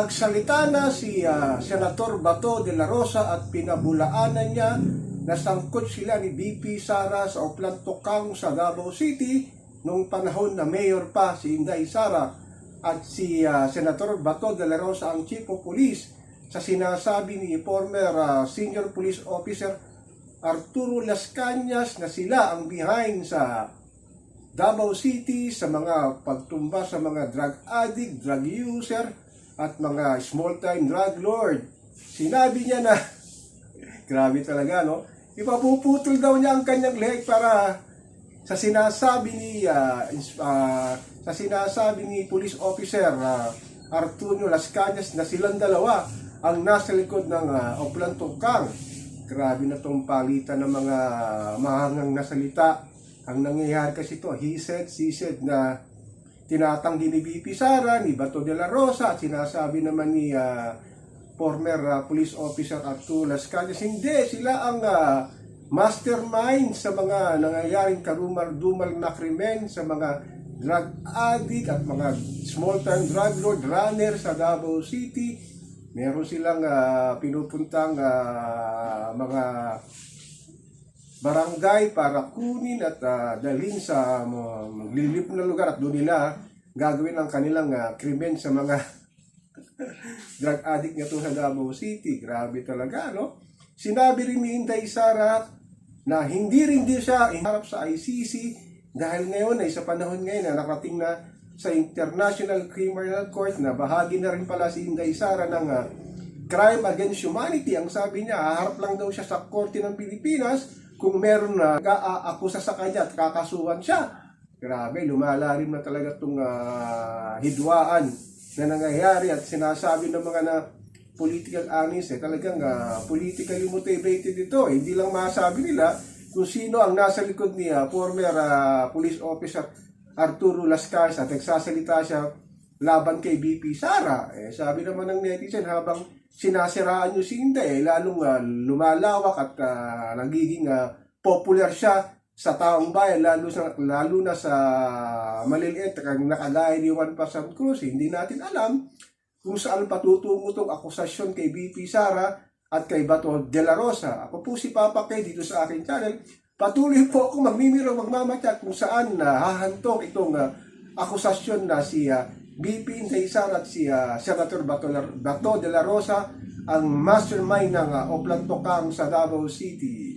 Nagsalita na si ah, Senator Bato de la Rosa at pinabulaanan niya na sangkot sila ni BP Sara sa Oplan Tokang sa Davao City nung panahon na mayor pa si Inday Sara. At si ah, Senator Bato de la Rosa ang Chief of Police sa sinasabi ni former ah, Senior Police Officer Arturo Las Cañas na sila ang behind sa Davao City sa mga pagtumba sa mga drug addict, drug user, at mga small-time drug lord. Sinabi niya na, grabe talaga, no? Ipapuputol daw niya ang kanyang leg para sa sinasabi ni ins- ah, sa sinasabi ni police officer ah, Arturo Las Cañas na silang dalawa ang nasa likod ng uh, Oplan Tungkang. Grabe na tong palitan ng mga mahangang nasalita. Ang nangyayari kasi ito, he said, she said na tinatanggi ni BP Sara, ni Bato de la Rosa, at sinasabi naman ni ah, former ah, police officer Arturo Las Cañas, hindi, sila ang ah, mastermind sa mga nangyayaring karumal-dumal na krimen sa mga drug addict at mga small-time drug lord runner sa Davao City. Meron silang ah, pinupuntang ah, mga barangay para kunin at ah, dalhin sa uh, maglilip na lugar at doon nila gagawin ang kanilang ah, krimen sa mga drug addict to sa Davao City. Grabe talaga, no? Sinabi rin ni Inday Sara na hindi rin din siya iharap sa ICC dahil ngayon ay sa panahon ngayon na nakarating na sa International Criminal Court na bahagi na rin pala si Inday Sara ng ah, crime against humanity. Ang sabi niya, haharap lang daw siya sa korte ng Pilipinas kung meron na nag-aakusa sa kanya at kakasuhan siya. Grabe, lumalalim na talaga itong hidwaan na nangyayari at sinasabi ng mga na political analysts eh, talagang ah, politically motivated ito. Eh. Hindi lang masabi nila kung sino ang nasa likod ni ah, former ah, police officer Arturo Las Casas at nagsasalita siya laban kay BP Sara. Eh, sabi naman ng netizen habang sinasiraan yung sinda eh, lalong ah, lumalawak at ah, nagiging ah, popular siya sa taong bayan, lalo, sa, lalo na sa maliliit, nakagaya ni Juan Pasan Cruz. Hindi natin alam kung saan patutungo itong akusasyon kay BP Sara at kay Bato de la Rosa. Ako po si Papa Kay dito sa aking channel. Patuloy po ako magmimiro, magmamatyak kung saan na hahantong itong ah, akusasyon na si ah, BP Inday Sara at si ah, Senator Bato, Bato de la Rosa ang mastermind ng uh, Oplan Tokang sa Davao City.